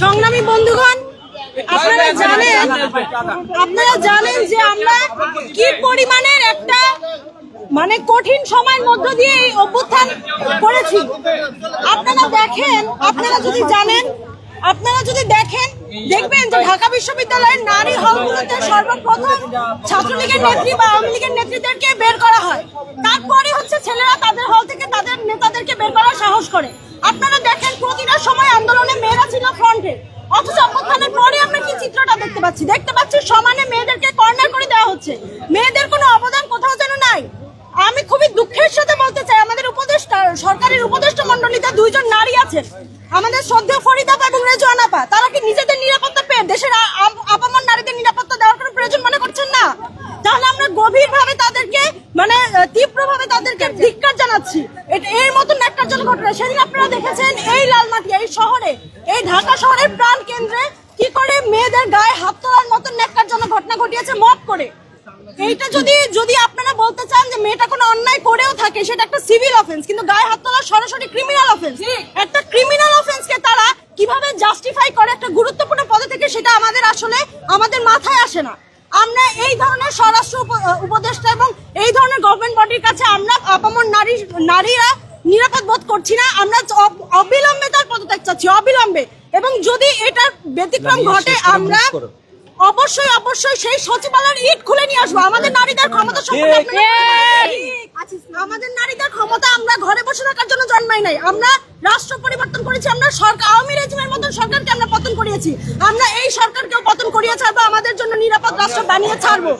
সংগ্রামী বন্ধুগণ আপনারা জানেন আপনারা জানেন যে আমরা কি পরিমাণের একটা মানে কঠিন সময়ের মধ্য দিয়ে এই অভ্যুত্থান করেছি। আপনারা দেখেন আপনারা যদি জানেন আপনারা যদি দেখেন দেখবেন যে ঢাকা বিশ্ববিদ্যালয়ের নারী হলগুলোতে সর্বপ্রথম ছাত্রলীগের নেত্রী বা আওয়ামী লীগের নেত্রীদেরকে বের করা হয়। তারপরে হচ্ছে ছেলেরা তাদের হল থেকে তাদের নেতাদেরকে বের করার সাহস করে। আপনারা ফ্রন্টে অথচ অভ্যুত্থানের পরে আমরা কি চিত্রটা দেখতে পাচ্ছি? দেখতে পাচ্ছি সমানে মেয়েদেরকে কর্নার করে দেওয়া হচ্ছে। মেয়েদের কোনো অবদান কোথাও যেন নাই। আমি খুবই দুঃখের সাথে বলতে চাই, আমাদের উপদেষ্টা, সরকারের উপদেষ্টা মন্ডলীতে দুইজন নারী আছেন। আমাদের শ্রদ্ধেয় ফরিদাপা এবং রেজওয়ান আপা তারা কি নিজেদের নিরাপত্তা পেয়ে দেশের এটা এর মতন একটা জন ঘটনা সেদিন আপনারা দেখেছেন এই লালমাটি এই শহরে এই ঢাকা শহরের প্রাণ কেন্দ্রে কি করে মেয়েদের গায়ে হাত তোলার মতন নেককার জন্য ঘটনা ঘটিয়েছে মপ করে। এইটা যদি যদি আপনারা বলতে চান যে মেয়েটা কোনো অন্যায় করেও থাকে সেটা একটা সিভিল অফেন্স কিন্তু গায়ে হাত তোলা সরাসরি ক্রিমিনাল অফেন্স একটা ক্রিমিনাল অফেন্সকে তারা কীভাবে জাস্টিফাই করে একটা গুরুত্বপূর্ণ পদে থেকে সেটা আমাদের আসলে আমাদের মাথায় আসে না। আমরা এই ধরনের স্বরাষ্ট্র উপদেষ্টা এবং এই ধরনের গভর্নমেন্ট বডির কাছে আমরা আপামর নারী নারীরা নিরাপদ বোধ করছি না। আমরা অবিলম্বে তার পদত্যাগ চাচ্ছি অবিলম্বে। এবং যদি এটার ব্যতিক্রম ঘটে আমরা অবশ্যই অবশ্যই সেই সচিবালয়ের ইট খুলে নিয়ে আসব। আমাদের নারীদের ক্ষমতা সম্পর্কে আমাদের নারীদের ক্ষমতা আমরা ঘরে বসে থাকার জন্য জন্মাই নাই। আমরা রাষ্ট্র পরিবর্তন করেছি আমরা সরকার আওয়ামী রেজিমের মতন সরকারকে আমরা পতন করিয়েছি। আমরা এই সরকারকেও পতন করিয়ে ছাড়বো আমাদের জন্য নিরাপদ রাষ্ট্র বানিয়ে ছাড়বো।